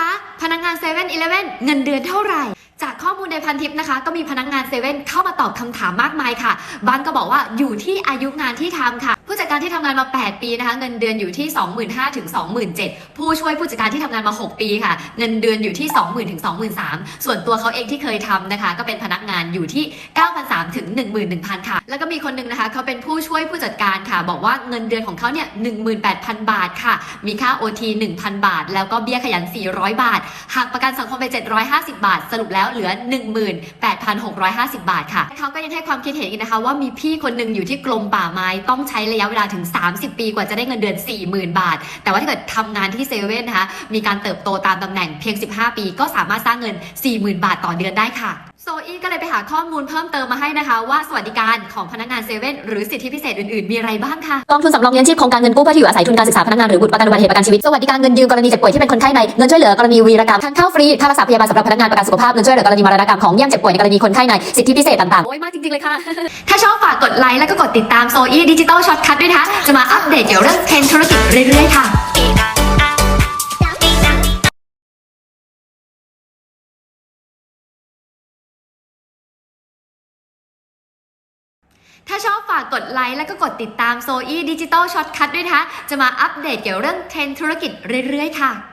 คะพนักงานเซเว่นอีเลฟเว่นเงินเดือนเท่าไหร่ จากข้อมูลในพันทิปนะคะ ก็มีพนักงานเซเว่นเข้ามาตอบคำถามมากมายค่ะ บางก็บอกว่าอยู่ที่อายุงานที่ทำค่ะ การที่ทำงานมา 8 ปีนะคะเงินเดือนอยู่ที่ 25,000ถึง27,000 ผู้ช่วยผู้จัดการที่ทำงานมา 6 ปีค่ะ เงินเดือนอยู่ที่ 20,000ถึง23,000 ส่วนตัวเขาเองที่เคยทำนะคะ ก็เป็นพนักงานอยู่ที่ 9,300ถึง11,000 ค่ะ แล้วก็มีคนหนึงนะคะเขาเป็นผู้ช่วยผู้จัดการค่ะ บอกว่าเงินเดือนของเขาเนี่ย18,000 บาทค่ะ มีค่า OT 1,000 บาท แล้วก็เบี้ยขยัน 400 บาทหักประกันสังคมไป 750 บาท สรุปแล้วเหลือ 18,650 บาทค่ะเขาก็ยังให้ความคิดเห็นอีกนะคะว่ามีพี่คนหนึ่งอยู่ที่กรมป่าไม้ต้องใช้ระยะเวลาถึง 30 ปีกว่าจะได้เงินเดือน 40,000 บาท แต่ว่าถ้าเกิดทำงานที่เซเว่นนะคะมีการเติบโตตามตำแหน่งเพียง 15 ปี ก็สามารถสร้างเงิน 40,000 บาทต่อเดือนได้ค่ะ โซอีก็เลยไปหาข้อมูลเพิ่มเติมมาให้นะคะ ว่าสวัสดิการของพนักงานเซเว่นหรือสิทธิพิเศษอื่นๆ มีอะไรบ้างค่ะกองทุนสำรองเลี้ยงชีพโครงการเงินกู้เพื่อที่อยู่อาศัยทุนการศึกษาพนักงานหรือบุตรประกันอุบัติเหตุประกันชีวิตสวัสดิการเงินยืมกรณีเจ็บป่วยที่เป็นคนไข้ในเงินช่วยเหลือกรณีวีรกรรมทางเข้าฟรีค่ารักษาพยาบาลสำหรับพนักงานประกันสุขภาพเงินช่วยเหลือกรณีมรณกรรมของเยี่ยมเจ็บป่วยในกรณีคนไข้ในสิทธิพิเศษต่างๆโอ้ยมากจริงๆเลยค่ะถ้าชอบฝากกดไลค์แล้วก็กดติดตามโซอีดิจิตอลช็อตคัทด้วยนะคะจะมาอัปเดตเกี่ยวเรื่องเทรนด์ธุรกิจเรื่อยๆค่ะ ถ้าชอบฝากกดไลค์แล้วก็กดติดตามโซอี้ดิจิตอลช็อตคัทด้วยนะคะ จะมาอัปเดตเกี่ยวเรื่องเทรนธุรกิจเรื่อยๆ ค่ะ